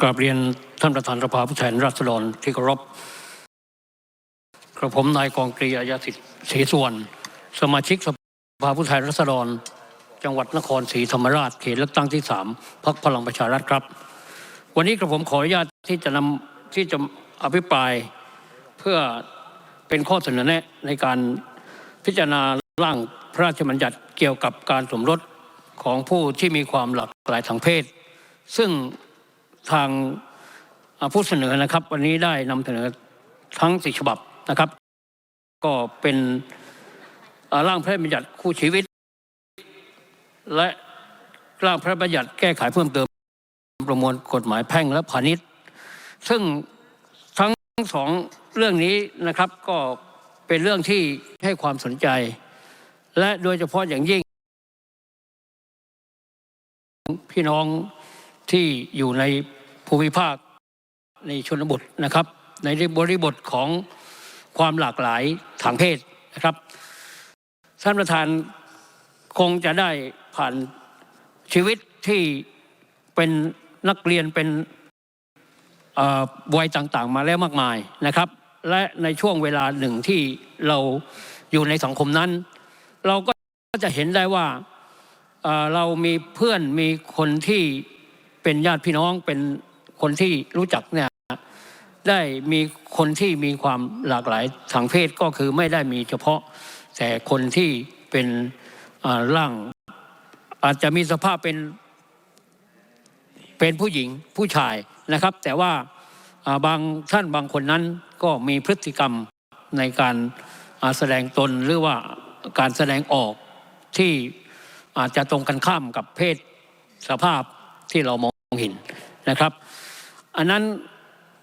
กราบเรียนท่านประธานสภาผู้แทนราษฎรที่เคารพกระผมนายกองตรีอายาสิทธิ์ศรีส่วน สมาชิกสภาผู้แทนราษฎร จังหวัดนครศรีธรรมราชเขตเลือกตั้งที่สามพักพลังประชารัฐครับ วันนี้กระผมขออนุญาตที่จะนำที่จะอภิปรายเพื่อเป็นข้อเสนอแนะในการพิจารณาร่างพระราชบัญญัติเกี่ยวกับการสมรสของผู้ที่มีความหลากหลายทางเพศ ซึ่งทางผู้เสนอนะครับ วันนี้ได้นำเสนอทั้งสี่ฉบับนะครับ ก็เป็นร่างพระราชบัญญัติคู่ชีวิต และร่างพระราชบัญญัติแก้ไขเพิ่มเติม ประมวลกฎหมายแพ่งและพาณิชย์ ซึ่งทั้งสองเรื่องนี้นะครับก็เป็นเรื่องที่ให้ความสนใจ และโดยเฉพาะอย่างยิ่ง พี่น้อง ที่อยู่ในภูมิภาคในชนบทนะครับ ในบริบทของความหลากหลายทางเพศนะครับท่านประธานคงจะได้ผ่านชีวิตที่เป็นนักเรียนเป็นวัยต่างๆ มาแล้วมากมายนะครับ และในช่วงเวลาหนึ่งที่เราอยู่ในสังคมนั้น เราก็จะเห็นได้ว่าเรามีเพื่อนมีคนที่ เป็นญาติพี่น้องเป็นคนที่รู้จักเนี่ยได้มีคนที่มีความหลากหลายทางเพศก็คือไม่ได้มีเฉพาะแต่คนที่เป็นร่าง อาจจะมีสภาพเป็นเป็นผู้หญิงผู้ชายนะครับ แต่ว่าบางท่านบางคนนั้นก็มีพฤติกรรมในการแสดงตนหรือว่าการแสดงออกที่อาจจะตรงกันข้ามกับเพศสภาพ ที่เรามองเห็นนะครับ อันนั้น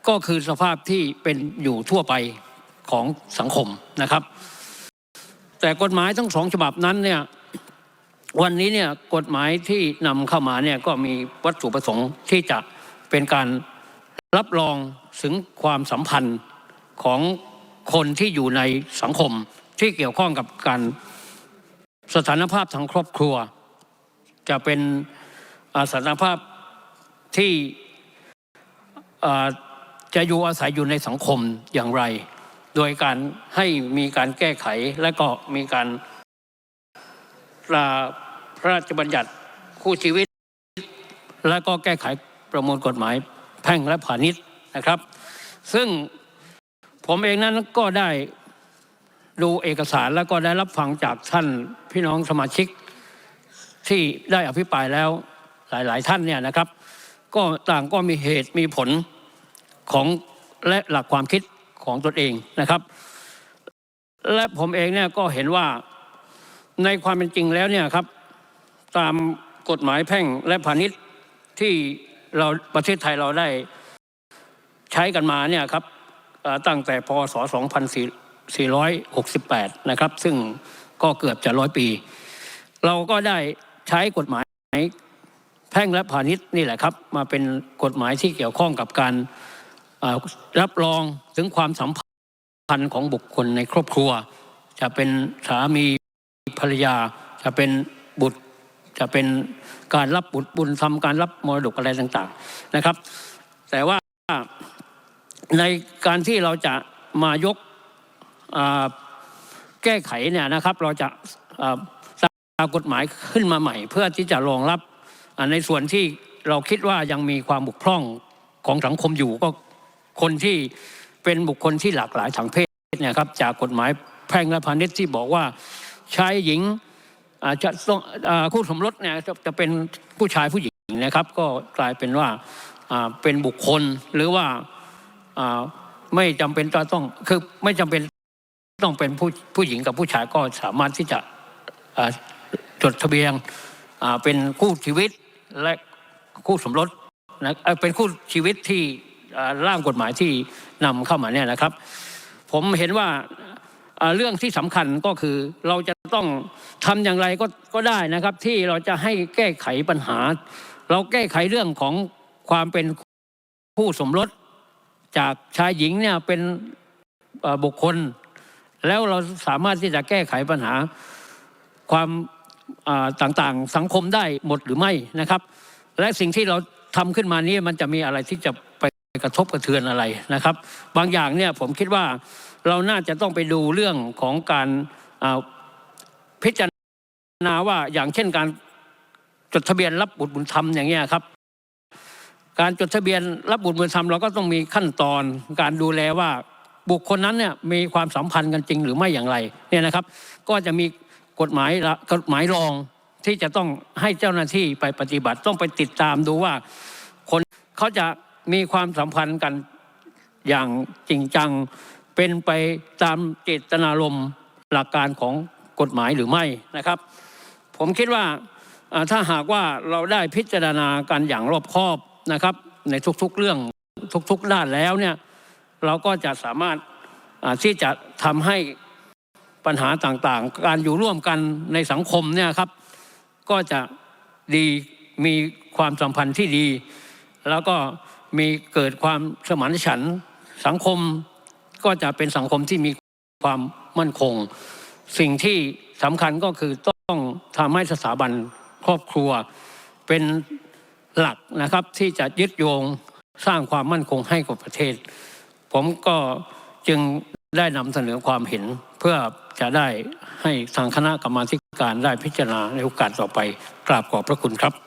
ก็คือสภาพที่เป็นอยู่ทั่วไปของสังคมนะครับ แต่กฎหมายทั้งสองฉบับนั้นเนี่ยวันนี้เนี่ยกฎหมายที่นำเข้ามาเนี่ยก็มีวัตถุประสงค์ที่จะเป็นการรับรองถึงความสัมพันธ์ของคนที่อยู่ในสังคมที่เกี่ยวข้องกับการสถานภาพทางครอบครัว จะเป็น สถานภาพที่จะอยู่อาศัยอยู่ในสังคมอย่างไร โดยการให้มีการแก้ไขและก็มีการราพระราชบัญญัติคู่ชีวิต และก็แก้ไขประมวลกฎหมายแพ่งและพาณิชย์นะครับ ซึ่งผมเองนั้นก็ได้ดูเอกสารแล้วก็ได้รับฟังจากท่านพี่น้องสมาชิกที่ได้อภิปรายแล้ว หลาย ๆ ท่านเนี่ยนะครับ ก็ต่างก็มีเหตุมีผลของและหลักความคิดของตนเองนะครับ และผมเองเนี่ยก็เห็นว่าในความเป็นจริงแล้วเนี่ยครับ ตามกฎหมายแพ่งและพาณิชย์ที่เราประเทศไทยเราได้ใช้กันมาเนี่ยครับตั้งแต่พศ 2468 นะครับ ซึ่งก็เกือบจะร้อยปี เราก็ได้ใช้กฎหมาย พ่งและพาณิชย์นี่แหละครับ มาเป็นกฎหมายที่เกี่ยวข้องกับการรับรองถึงความสัมพันธ์ของบุคคลในครอบครัว จะเป็นสามีภรรยา จะเป็นบุตร จะเป็นการรับบุตรบุญทำการรับมรดกอะไรต่างๆนะครับ แต่ว่าในการที่เราจะมายกแก้ไขเนี่ยนะครับ เราจะอ่าตามกฎหมายขึ้นมาใหม่ เพื่อที่จะรองรับ ในส่วนที่เราคิดว่ายังมีความบุกพร่องของสังคมอยู่ก็คนที่เป็นบุคคลที่หลากหลายทางเพศเนี่ยครับจากกฎหมายแพ่งและพาณิชย์ที่บอกว่าชายหญิงอาจจะต้องคู่สมรสเนี่ยจะจะเป็นผู้ชายผู้หญิงนะครับ ก็กลายเป็นว่าเป็นบุคคลหรือว่าไม่จำเป็นจะต้องคือไม่จำเป็นต้องเป็นผู้ผู้หญิงกับผู้ชายก็สามารถที่จะจดทะเบียนเป็นคู่ชีวิต และคู่สมรสนะเเป็นคู่ชีวิตที่ร่างกฎหมายที่นำเข้ามาเนี่ยนะครับ ผมเห็นว่าเรื่องที่สำคัญก็คือเราจะต้องทำอย่างไรก็ก็ได้นะครับ ที่เราจะให้แก้ไขปัญหา เราแก้ไขเรื่องของความเป็นผู้สมรสจากชายหญิงเนี่ยเป็นบุคคล แล้วเราสามารถที่จะแก้ไขปัญหาความ ต่างๆ สังคมได้หมดหรือไม่นะครับ และสิ่งที่เราทำขึ้นมานี้มันจะมีอะไรที่จะไปกระทบกระเทือนอะไรนะครับ บางอย่างเนี่ยผมคิดว่าเราน่าจะต้องไปดูเรื่องของการพิจารณาว่าอย่างเช่นการจดทะเบียนรับบุตรบุญธรรมอย่างเงี้ยครับ การจดทะเบียนรับบุตรบุญธรรมเราก็ต้องมีขั้นตอนการดูแลว่าบุคคลนั้นเนี่ยมีความสัมพันธ์กันจริงหรือไม่อย่างไรเนี่ยนะครับ ก็จะมี กฎหมายละกฎหมายรองที่จะต้องให้เจ้าหน้าที่ไปปฏิบัติต้องไปติดตามดูว่า คนเขาจะมีความสัมพันธ์กันอย่างจริงจังเป็นไปตามเจตนารมณ์หลักการของกฎหมายหรือไม่นะครับ ผมคิดว่าถ้าหากว่าเราได้พิจารณากันอย่างรอบคอบนะครับ ในทุกๆเรื่องทุกๆด้านแล้วเนี่ยเราก็จะสามารถที่จะทำให้ ปัญหาต่างๆ การอยู่ร่วมกันในสังคมเนี่ยครับ ก็จะดีมีความสัมพันธ์ที่ดี แล้วก็มีเกิดความสมานฉันท์สังคมก็จะเป็นสังคมที่มีความมั่นคง สิ่งที่สำคัญก็คือต้องทำให้สถาบันครอบครัว เป็นหลักนะครับที่จะยึดโยงสร้างความมั่นคงให้กับประเทศ ผมก็จึงได้นำเสนอความเห็น เพื่อจะได้ให้ทางคณะกรรมาธิการได้พิจารณาในโอกาสต่อไปกราบขอบพระคุณครับ